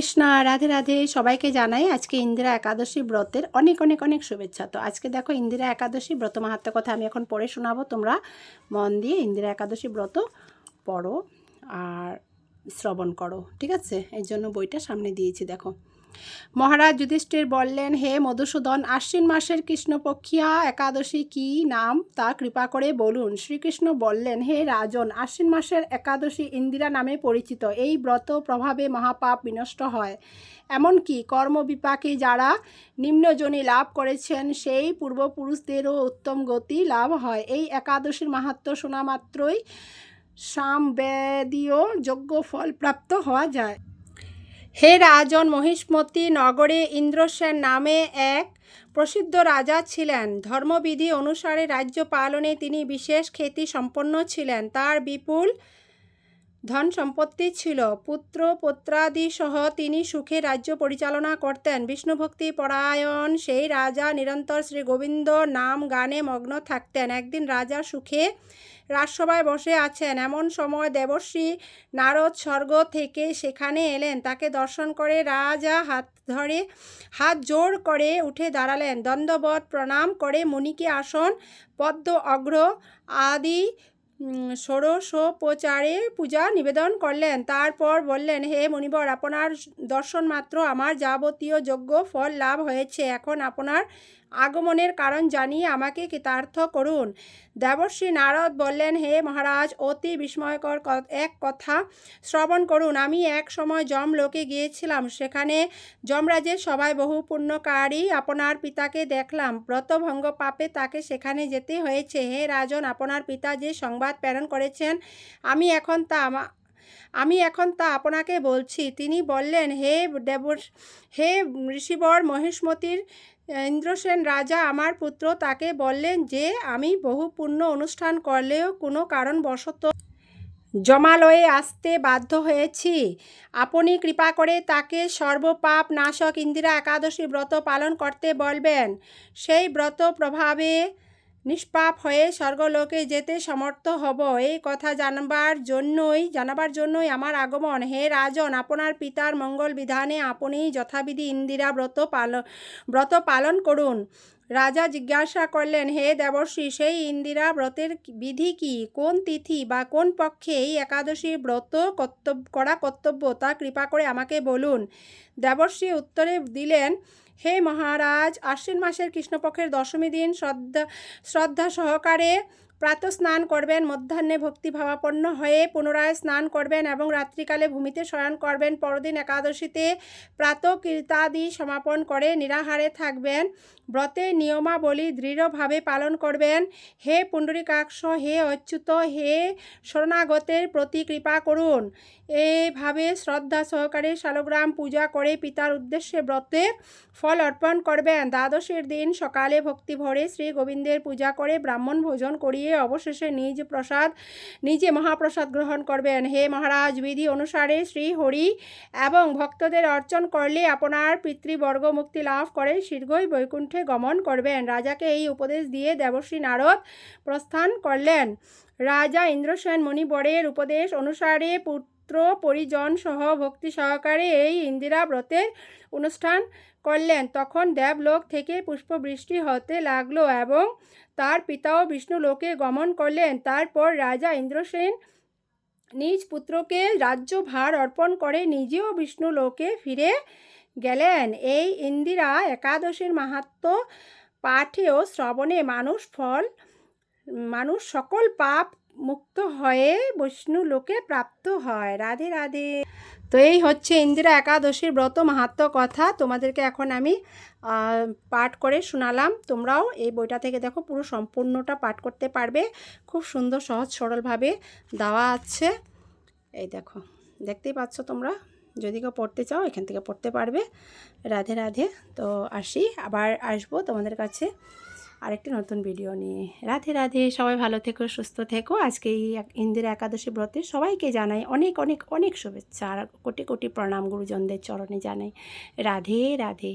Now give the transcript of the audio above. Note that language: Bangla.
কৃষ্ণা, রাধে রাধে সবাইকে জানাই আজকে ইন্দিরা একাদশী ব্রতের অনেক অনেক অনেক শুভেচ্ছা। তো আজকে দেখো ইন্দিরা একাদশী ব্রত মাহাত্ম কথা আমি এখন পড়ে শোনাবো। তোমরা মন দিয়ে ইন্দিরা একাদশী ব্রত পড়ো আর শ্রবণ করো, ঠিক আছে? এর জন্য বইটা সামনে দিয়েছি, দেখো। মহারাজ যুধিষ্ঠির বললেন, হে মধুসূদন, আশ্বিন মাসের কৃষ্ণপক্ষিয়া একাদশী কি নাম? তা কৃপা করে বলুন। শ্রীকৃষ্ণ বললেন, হে রাজন, আশ্বিন মাসের একাদশী ইন্দিরা নামে পরিচিত। এই ব্রত প্রভাবে মহাপাপ বিনষ্ট হয়। এমনকি কর্মবিপাকে যারা নিম্নজনী লাভ করেছেন, সেই পূর্বপুরুষদেরও উত্তম গতি লাভ হয়। এই একাদশীর মাহাত্ম শোনা মাত্রই সামবেদীয় যোগ্য ফল প্রাপ্ত হওয়া যায়। হে রাজন মহিষ্মতি নগরে ইন্দ্রসেন নামে এক প্রসিদ্ধ রাজা ছিলেন। ধর্মবিধি অনুসারে রাজ্য পালনে তিনি বিশেষ খ্যাতি সম্পন্ন ছিলেন। তার বিপুল ধন সম্পত্তি ছিল। পুত্র, পুত্রাদি সহ তিনি সুখে রাজ্য পরিচালনা করতেন। বিষ্ণুভক্তি পরায়ণ সেই রাজা নিরন্তর শ্রী গোবিন্দ নাম গানে মগ্ন থাকতেন। একদিন রাজা সুখে রাজসভায় বসে আছেন। এমন সময় দেবশ্রী নারদ স্বর্গ থেকে সেখানে এলেন। তাকে দর্শন করে রাজা হাত ধরে, হাত জোর করে উঠে দাঁড়ালেন। দণ্ডবত প্রণাম করে মুনিকে আসন, পদ্ম, অগ্র আদি ষোড়শোপচারে পূজা নিবেদন করলেন। তারপর বললেন, হে মণিবর আপনার দর্শন মাত্র আমার যাবতীয় যোগ্য ফল লাভ হয়েছে। এখন আপনার আগমনের কারণ জানিয়ে আমাকে কৃতার্থ করুন। দেবশ্রী নারদ বললেন, হে মহারাজ, অতি বিস্ময়কর এক কথা শ্রবণ করুন। আমি এক সময় যমলোকে গিয়েছিলাম। সেখানে যমরাজের সবাই বহু পুণ্যকারী আপনার পিতাকে দেখলাম। ব্রতভঙ্গ পাপে তাকে সেখানে যেতে হয়েছে। হে রাজন, আপনার পিতা যে সংবাদ প্রেরণ করেছেন। আমি এখন তা আমি এখন তা আপনাকে বলছি। তিনি বললেন, হে দেব হে ঋষিবর মহেশমতির ইন্দ্রসেন রাজা আমার পুত্র, তাকে বললেন যে, আমি বহু পুণ্য অনুষ্ঠান করলেও কোনো কারণবশত জমালয়ে আসতে বাধ্য হয়েছি। আপনি কৃপা করে তাকে সর্বপাপ নাশক ইন্দিরা একাদশী ব্রত পালন করতে বলবেন। সেই ব্রত প্রভাবে নিষ্পাপ হয়ে স্বর্গলোকে যেতে সমর্থ হব। এই কথা জানবার জন্যই জানাবার জন্যই আমার আগমন। হে রাজন, আপনার পিতার মঙ্গল বিধানে আপনি যথাবিধি ইন্দিরা ব্রত পালন ব্রত পালন করুন। রাজা জিজ্ঞাসা করলেন, হে দেবর্ষি, সেই ইন্দিরা ব্রতের বিধি কি? কোন তিথি বা কোন পক্ষে এই একাদশী ব্রত কর্তব্য করা কর্তব্য তা কৃপা করে আমাকে বলুন। দেবর্ষি উত্তরে দিলেন হে মহারাজ আশ্বিন মাসের কৃষ্ণপক্ষের দশমী দিন শ্রদ্ধা শ্রদ্ধা সহকারে প্রাতঃ স্নান করবেন, মধ্যাহ্নে ভক্তিভাবাপন্ন হয়ে পুনরায় স্নান করবেন এবং রাত্রিকালে ভূমিতে শয়ন করবেন। পরদিন একাদশীতে প্রাতঃ কীর্তাদি সমাপন করে নিরাহারে থাকবেন। ব্রতে নিয়মাবলী দৃঢ়ভাবে পালন করবেন। হে পুণ্ডরীকাক্ষ, হে অচ্যুত, হে শরণাগতের প্রতি কৃপা করুন। এইভাবে শ্রদ্ধা সহকারে শালগ্রাম পূজা করে পিতার উদ্দেশ্যে ব্রতে ফল অর্পণ করবেন। দ্বাদশের দিন সকালে ভক্তি ভরে শ্রী গোবিন্দের পূজা করে ব্রাহ্মণ ভোজন করিয়ে অবশেষে নিজ প্রসাদ, নিজে মহাপ্রসাদ গ্রহণ করবেন। হে মহারাজ, বিধি অনুসারে শ্রী হরি এবং ভক্তদের অর্চন করলে আপনার পিতৃবর্গ মুক্তি লাভ করে, শীঘ্রই বৈকুণ্ঠে গমন করবেন। রাজাকে এই উপদেশ দিয়ে দেবশ্রী নারদ প্রস্থান করলেন। রাজা ইন্দ্রসেন মণিবরের উপদেশ অনুসারে পুত্র পরিজন সহ ভক্তি সহকারে এই ইন্দিরা ব্রতের অনুষ্ঠান করলেন। তখন দেবলোক থেকে পুষ্পবৃষ্টি হতে লাগল এবং তার পিতাও বিষ্ণু লোকে গমন করলেন। তারপর রাজা ইন্দ্রসেন নিজ পুত্রকে রাজ্যভার অর্পণ করে নিজেও বিষ্ণু লোকে ফিরে গেলেন। এই ইন্দিরা একাদশীর মাহাত্ম পাঠে ও শ্রবণে মানুষ ফল, মানুষ সকল পাপ মুক্ত হয়ে বিষ্ণু লোকে প্রাপ্ত হয়। রাধে রাধে। তো এই হচ্ছে ইন্দিরা একাদশীর ব্রত মাহাত্ম কথা। তোমাদেরকে এখন আমি পাঠ করে শোনালাম। তোমরাও এই বইটা থেকে দেখো, পুরো সম্পূর্ণটা পাঠ করতে পারবে। খুব সুন্দর, সহজ, সরলভাবে দেওয়া আছে। এই দেখো, দেখতেই পাচ্ছ তোমরা? যদি কেউ পড়তে চাও, এখান থেকে পড়তে পারবে। রাধে রাধে। তো আসি, আবার আসব তোমাদের কাছে। আরেকটি নতুন ভিডিও নিয়ে। রাধে রাধে, সবাই ভালো থেকো, সুস্থ থেকো। আজকে এই ইন্দিরা একাদশী ব্রতে সবাইকে জানাই অনেক অনেক অনেক শুভেচ্ছা। আর কোটি কোটি প্রণাম গুরুজনদের চরণে জানাই। রাধে রাধে।